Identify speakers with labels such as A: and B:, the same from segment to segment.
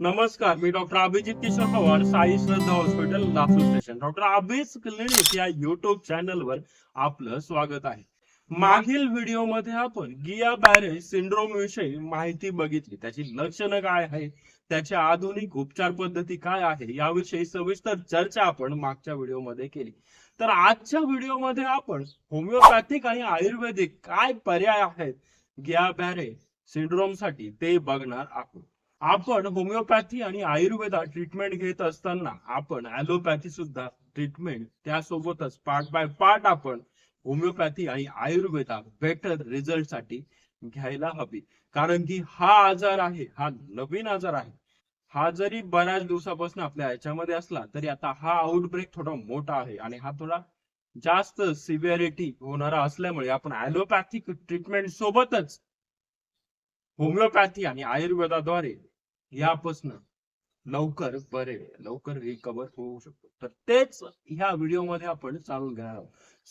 A: नमस्कार मी doctor Abhijit Kishor Pawar Sai Shraddha hospital Latur station. Doctor अभिज clinic या YouTube चॅनलवर आपलं स्वागत आहे. मागील व्हिडिओमध्ये आपण गिया बॅरे सिंड्रोम विषयी माहिती बघितली. त्याची लक्षणं काय आहे त्याच्या आधुनिक उपचार पद्धती काय आहे? याविषयी सविस्तर चर्चा आपण मागच्या व्हिडिओमध्ये केली. तर आजच्या व्हिडिओमध्ये आपण होमिओपॅथिक आणि आयुर्वेदिक काय पर्याय आहेत? गिया बॅरे सिंड्रोमसाठी ते बघणार आहोत. आपण होमिओपॅथी आणि आयुर्वेदा ट्रीटमेंट घेत असताना आपण ऍलोपॅथी सुद्धा ट्रीटमेंट त्यासोबतच पार्ट बाय पार्ट आपण होमिओपॅथी आणि आयुर्वेदा बेटर रिझल्टसाठी घ्यायला हवी. कारण की हा आजार आहे हा नवीन आजार आहे. हा जरी बऱ्याच दिवसापासून आपल्या याच्यामध्ये असला तरी आता हा आउटब्रेक थोडा मोठा आहे आणि हा थोडा जास्त सिव्हिअरिटी होणारा असल्यामुळे आपण ॲलोपॅथिक ट्रीटमेंट सोबतच होमिओपॅथी आणि आयुर्वेदाद्वारे यापासून लवकर बरे लवकर रिकवर होऊ शकतो. तर तेच ह्या व्हिडिओमध्ये आपण जाणून घेणार आहोत.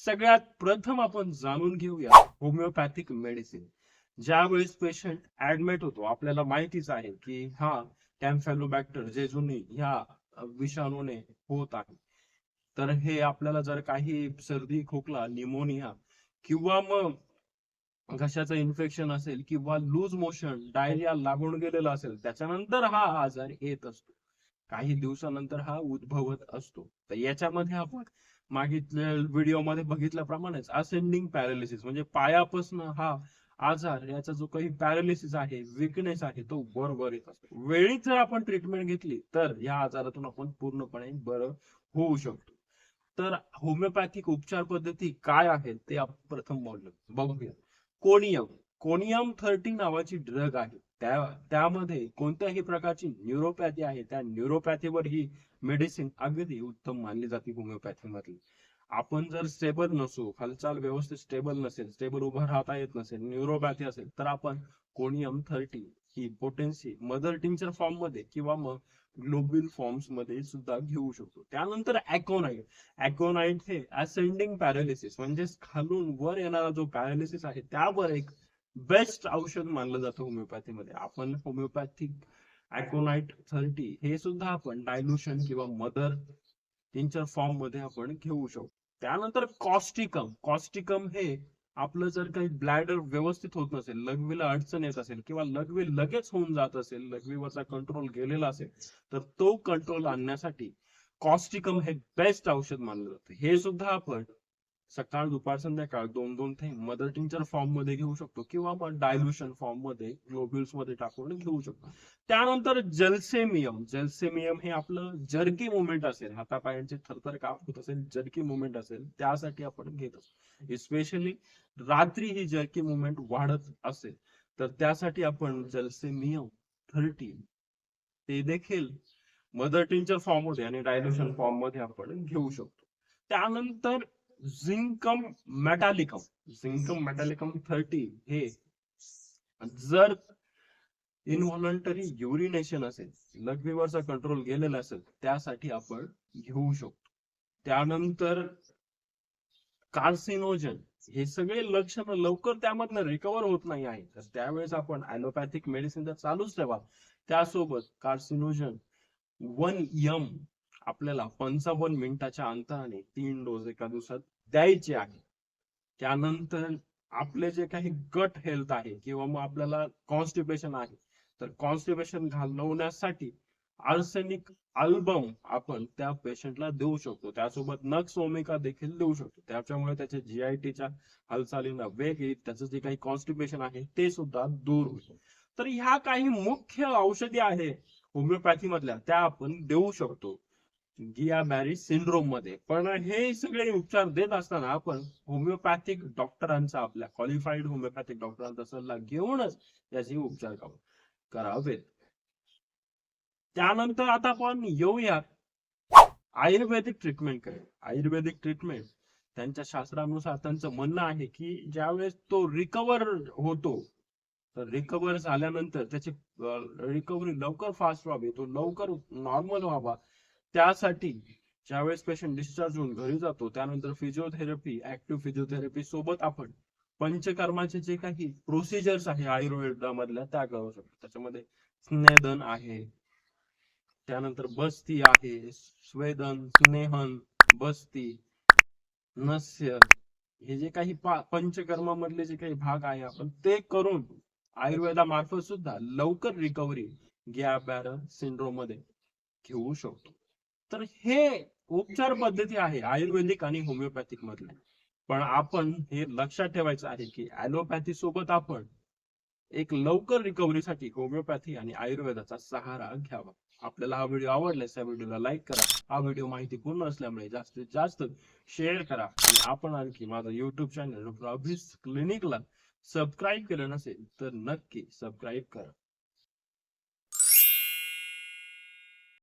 A: सगळ्यात प्रथम आपण जाणून घेऊया होमिओपॅथिक मेडिसिन ज्यावेळेस पेशंट ऍडमिट होतो आपल्याला माहितीच आहे की हा कॅम्फॅलोबॅक्टर जे जुने ह्या विषाणूने होत आहे. तर हे आपल्याला जर काही सर्दी खोकला निमोनिया किंवा मग घशाचं इन्फेक्शन असेल किंवा लूज मोशन डायरिया लागून गेलेला असेल त्याच्यानंतर हा आजार येत असतो. काही दिवसानंतर हा उद्भवत असतो. तर याच्यामध्ये आपण मागितल्या व्हिडिओमध्ये बघितल्याप्रमाणेच असेंडिंग पॅरालिसिस म्हणजे पायापासून हा आजार याचा जो काही पॅरालिसिस आहे विकनेस आहे तो बरोबर येत असतो. वेळीच जर आपण ट्रीटमेंट घेतली तर या आजारातून आपण पूर्णपणे बरं होऊ शकतो. तर होमिओपॅथिक उपचार पद्धती काय आहेत ते आपण प्रथम बोललो बघूया. कोनियम. कोनियम थर्टी नावाची ड्रग आहे. त्या त्यामध्ये कोणत्याही प्रकारची न्यूरोपॅथी आहे त्या न्यूरोपॅथीवर ही मेडिसिन अगदी उत्तम मानली जाते होमिओपॅथी मधली. आपण जर स्टेबल नसू हालचाल व्यवस्थित स्टेबल नसेल स्टेबल उभं राहता येत नसेल न्यूरोपॅथी असेल तर आपण कोनियम थर्टी ही पोटेन्सी मदर टीमच्या फॉर्ममध्ये किंवा मग ग्लोबिल फॉर्म्समध्ये सुद्धा घेऊ शकतो. त्यानंतर अॅकोनाइट अॅकोनाइट हे असेंडिंग पॅरालिसिस म्हणजे खालून वर येणारा जो पॅरालिसिस आहे त्यावर एक बेस्ट औषध मानलं जातं होमिओपॅथीमध्ये आपण होमिओपॅथिक अॅकोनाइट थर्टी हे सुद्धा आपण डायल्युशन किंवा मदर टिंचर फॉर्ममध्ये आपण घेऊ शकतो. त्यानंतर कॉस्टिकम. कॉस्टिकम हे आपलं जर काही ब्लॅडर व्यवस्थित होत नसेल लघवीला अडचण येत असेल किंवा लघवी लगेच होऊन जात असेल लघवीवरचा कंट्रोल गेलेला असेल तर तो कंट्रोल आणण्यासाठी कॉस्टिकम हे बेस्ट औषध मानलं जातं. हे सुद्धा आपण सकाळ दुपार संध्याकाळ दोन दोन थेंब मदर टिंचर फॉर्ममध्ये घेऊ शकतो किंवा मग डायल्युशन फॉर्ममध्ये ग्लोब्युल्समध्ये टाकून घेऊ शकतो. त्यानंतर जलसेमियम जलसेमियम हे आपलं जर्की मुवमेंट असेल हातापायांचे थरथर काप होत असेल जर्की मुवमेंट असेल त्यासाठी आपण घेत असतो. स्पेशली रात्री ही जर्की मुवमेंट वाढत असेल तर त्यासाठी आपण जलसेमियम थर्टी ते देखील मदर टिंचर फॉर्ममध्ये आणि डायल्युशन फॉर्ममध्ये आपण घेऊ शकतो. त्यानंतर zincum metallicum zincum metallicum thirty हे. जर इनव्हॉलंटरी युरिनेशन असेल लघवीवरचा कंट्रोल गेलेला असेल त्यासाठी आपण घेऊ शकतो. त्यानंतर कार्सिनोजन हे सगळे लक्षणं लवकर त्यामधनं रिकवर होत नाही आहे तर त्यावेळेस आपण अॅलोपॅथिक मेडिसिन तर चालूच ठेवा. त्यासोबत कार्सिनोजन वन यम आपल्याला पंचावन्न मिनिटाच्या अंतराने तीन डोस एका दिवसात द्यायचे आहे त्यानंतर आपले जे काही गट हेल्थ आहे किंवा मग आपल्याला कॉन्स्टिपेशन आहे तर कॉन्स्टिपेशन घालवण्यासाठी आर्सेनिक अल्बम आपण त्या पेशंटला देऊ शकतो. त्यासोबत नक्स ओमेका देखील देऊ शकतो. त्याच्यामुळे त्याच्या जीआयटीच्या हालचालींना वेग येईल त्याचं जे काही कॉन्स्टिपेशन आहे ते सुद्धा दूर होईल. तर ह्या काही मुख्य औषधी आहे होमिओपॅथी मधल्या त्या आपण देऊ शकतो. गिया बॅरी सिंड्रोममध्ये. पण हे सगळे उपचार देत असताना आपण होमिओपॅथिक डॉक्टरांचा आपल्या क्वालिफाईड होमिओपॅथिक डॉक्टरांचा सल्ला घेऊनच याचे उपचार करावे करावेत. त्यानंतर आता आपण येऊया आयुर्वेदिक ट्रीटमेंटकडे. आयुर्वेदिक ट्रीटमेंट त्यांच्या शास्त्रानुसार त्यांचं म्हणणं आहे की ज्यावेळेस तो रिकवर होतो तर रिकवर झाल्यानंतर त्याची रिकव्हरी लवकर फास्ट व्हावी तो लवकर नॉर्मल व्हावा त्यासाठी ज्यावेळेस पेशंट डिस्चार्ज होऊन घरी जातो त्यानंतर फिजिओथेरपी ऍक्टिव्ह फिजिओथेरपी सोबत आपण पंचकर्माचे जे काही प्रोसिजर्स आहे आयुर्वेदामधल्या त्या करू शकतो त्याच्यामध्ये स्नेदन आहे त्यानंतर बस्ती आहे स्वेदन स्नेहन बस्ती नस्य हे जे काही पंचकर्मामधले जे काही भाग आहे आपण ते करून आयुर्वेदामार्फत सुद्धा लवकर रिकव्हरी गॅप बॅरल सिंड्रोममध्ये घेऊ शकतो. तर हे उपचार पद्धती आहे आयुर्वेदिक आणि होमिओपॅथिक मधले पण आपण हे लक्षात ठेवायचं आहे की ऍलोपॅथी सोबत आपण एक लवकर रिकव्हरीसाठी होमिओपॅथी आणि आयुर्वेदाचा सहारा घ्यावा. आपल्याला हा व्हिडिओ आवडल्यास या व्हिडिओला लाईक करा. हा व्हिडिओ माहितीपूर्ण असल्यामुळे जास्तीत जास्त शेअर करा. आणि आपण आणखी माझा युट्यूब चॅनल क्लिनिकला सबस्क्राईब केलं नसेल तर नक्की सबस्क्राईब करा.